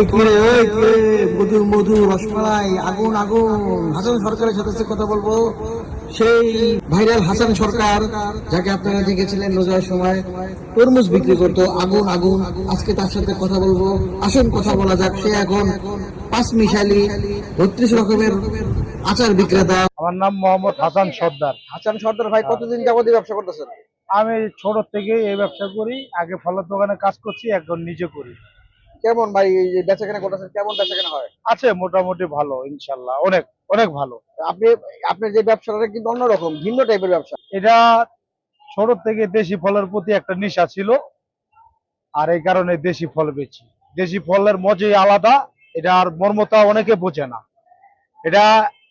ওই কিরে ওই কিরে মধু মধু রসমালাই আগুন আগুন। হাসান সরকারের সাথে সাথে কথা বলব সেই ভাইরাল হাসান সরকার যাকে আপনারা দেখেছিলেন রোজার সময় তরমুজ বিক্রি করতো আগুন আগুন। আজকে তার সাথে কথা বলব। আসুন কথা বলা যাক। সে এখন পাঁচ মিশালি বত্রিশ রকমের আচার বিক্রেতা। আমার নাম মোহাম্মদ হাসান সর্দার। হাসান সর্দার ভাই কতদিন যাবত ব্যবসা করতেছেন? আমি ছোট থেকে এই ব্যবসা করি। আগে ফলের দোকানে কাজ করছি এখন নিজে করি। কেমন ভাই এই যে বেচা কেনা করতেছেন কেমন বেচা কেনা হয়? আছে মোটামুটি ভালো ইনশাল্লাহ। অনেক অনেক ভালো। আপনি আপনার যে ব্যবসাটা কিন্তু অন্যরকম ভিন্ন টাইপের ব্যবসা। এটা ছোট থেকে দেশি ফলের প্রতি একটা নেশা ছিল আর এই কারণে দেশি ফল বেচি। দেশি ফলের মজাই আলাদা এটা আর মর্মতা অনেকে বোঝে না। এটা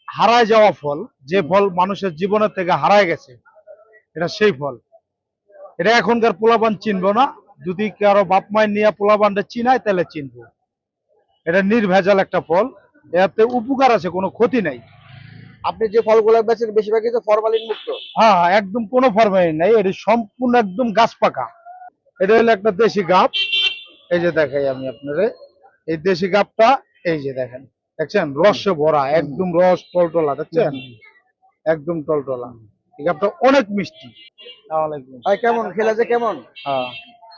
হারায় যাওয়া ফল যে ফল মানুষের জীবনের থেকে হারায় গেছে এটা সেই ফল। এটা এখনকার পোলাপান চিনব না যদি কারও বাপ মায়ের নিয়ে পোলাপানটা চিনায় তাহলে চিনবো। এটা নির্ভেজাল একটা ফল। এতে উপকার আছে কোনো ক্ষতি নাই। আপনি যে ফলগুলো বেচেন বেশিরভাগই তো ফরমালিন মুক্ত। হ্যাঁ হ্যাঁ, একদম কোনো ফরমালিন নাই। এটা সম্পূর্ণ একদম গাছ পাকা। এটা হলো একটা দেশি গাপ। এই যে দেখাই আমি আপনারে। এই দেশি গাপটা এই যে দেখেন। দেখছেন? রসে ভরা একদম রস টলটলা দেখছেন? একদম টলটলা। এই গাপটা অনেক মিষ্টি। কেমন? খেলা যে কেমন? হ্যাঁ।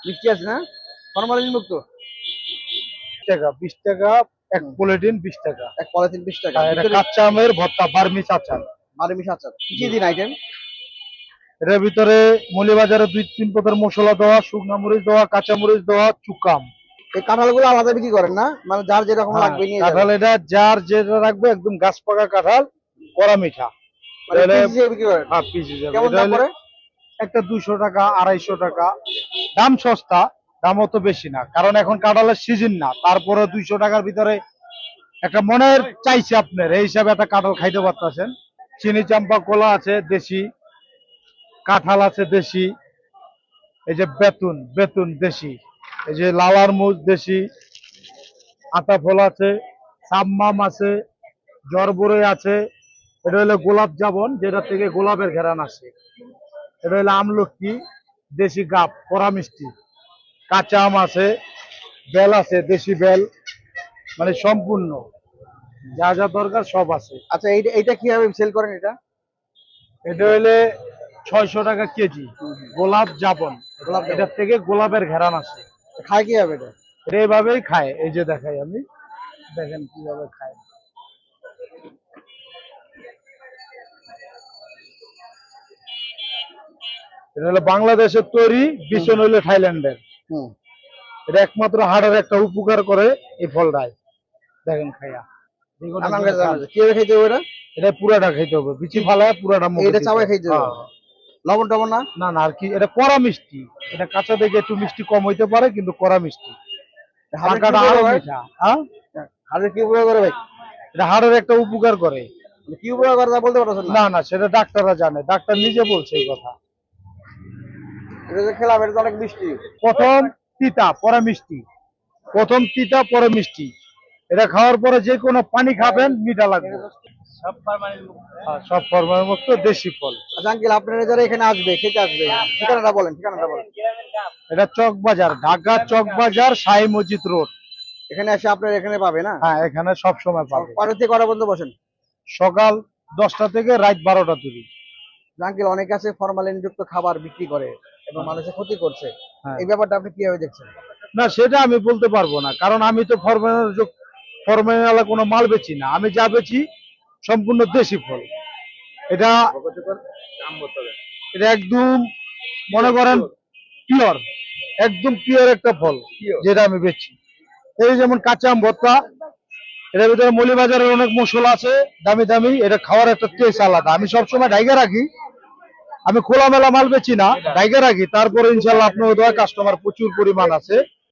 মিষ্টি আছে না? ফরমালিন মুক্ত? টাকা বিশ টাকা এক বিশ টাকা। এক পলিথিন বিশ টাকা। এটা কাঁচা আমের ভর্তা বার্মিস আচার আচার কি দিন আইটেম? এটার ভিতরে মলিবাজারে দুই তিন প্রকার মশলা দেওয়া শুকনা মরিচ দেওয়া কাঁচা মরিচ দেওয়া চুকাম। এই কাঁঠালগুলো আলাদা বিক্রি করেন না? মানে যার যেরকম হ্যাঁ, লাগবে নিয়ে কাঁঠাল এটা যার যেটা রাখবে একদম গাছ পাকা কাঁঠাল কড়া মিঠা। হিসেবে বিক্রি করেন? পিস হিসাবে। একটা দুইশো টাকা, আড়াইশো টাকা। দাম সস্তা, দাম অত বেশি না। কারণ এখন কাঁঠালের সিজন না। তারপরে দুইশো টাকার ভিতরে একটা মনের চাইছে আপনার। এই হিসাবে একটা কাঁঠাল খাইতে পারতেছেন। চিনি চাম্পা, কলা আছে, দেশি। কাঁঠাল আছে, দেশি। এই যে বেতুন বেতুন দেশি। এই যে লালার মুজ দেশি। আতা ফল আছে, সাম্মাম আছে, জরবরে আছে। এটা হলো গোলাপ জাবন, যেটা থেকে গোলাপের ঘেরান আসে। এটা হলো আমলকি দেশি গাপ কড়া মিষ্টি। কাঁচা আম আছে বেল আছে দেশি বেল মানে সম্পূর্ণ। যা যা দরকার সব আছে। আচ্ছা এইটা এইটা কীভাবে সেল করেন এটা? এটা হইলে ছয়শো টাকা কেজি। গোলাপ জাবন। গোলাপ এটার থেকে গোলাপের ঘেরান আছে। খায় কীভাবে এটা? এটা এইভাবেই খায়। এই যে দেখাই আমি। দেখেন কীভাবে খায়। এটা হলো বাংলাদেশের তৈরি বিছন হইল থাইল্যান্ডের। এটা একমাত্র হাড়ের একটা উপকার করে এই ফলটাই। দেখেন খাইয়া। কীভাবে খাইতে হবে। এটা এটা? পুরাটা খাইতে হবে। বিচি ফালায় পুরাটা এটা দিতে খাইতে হবে? লবণ টবণ না? না না আর কি এটা কড়া মিষ্টি। এটা কাঁচা থেকে একটু মিষ্টি কম হইতে পারে কিন্তু কড়া মিষ্টি। হাড়ে কি পাকাটা উপকার আরও করে? মিঠা। হ্যাঁ? হাড়ে কি উপকার করে ভাই? এটা হাড়ের একটা উপকার করে। কি উপকার করে বলতে পারছেন না না সেটা ডাক্তাররা জানে। ডাক্তার নিজে বলছে এই কথা। এটা যে খেলাম এটা তো অনেক মিষ্টি। প্রথম তিতা পরে মিষ্টি। প্রথম তিতা পরে মিষ্টি। এটা খাওয়ার পরে যে কোনো পানি খাবেন মিঠা লাগবে। হ্যাঁ, সব ফরমালিন মুক্ত দেশি ফল। আচ্ছা আঙ্কেল আপনারা যারা এখানে আসবে খেতে আসবে ঠিকানাটা বলেন ঠিকানাটা বলেন। এটা চক বাজার ঢাকা চক বাজার শাহী মসজিদ রোড। এখানে এসে আপনারা এখানে পাবে না? হ্যাঁ এখানে সব সময় পাবে। কটা থেকে কটা পর্যন্ত বসেন? সকাল দশটা থেকে রাত বারোটা তৈরি। আঙ্কেল অনেকে আছে ফরমালিন যুক্ত খাবার বিক্রি করে। এবং মানুষের ক্ষতি করছে। হ্যাঁ। এই ব্যাপারটা আপনি কীভাবে দেখছেন? না সেটা আমি বলতে পারব না কারণ আমি তো ফরমালিন কোনো মাল বেচি না। আমি যা বেচি সম্পূর্ণ দেশি ফল। এটা এটা একদম মনে করেন পিওর একদম পিওর একটা ফল যেটা আমি বেচি। এই যেমন কাঁচা আম ভর্তা এটার ভিতরে মলিবাজারের অনেক মশলা আছে দামি দামি এটা খাওয়ার একটা টেস্ট আলাদা। আমি সবসময় ডাইগা রাখি আমি খোলামেলা মাল বেচি না ডাইগা রাখি তারপরে ইনশাল্লাহ আপনার দোয়া কাস্টমার প্রচুর পরিমাণ আছে।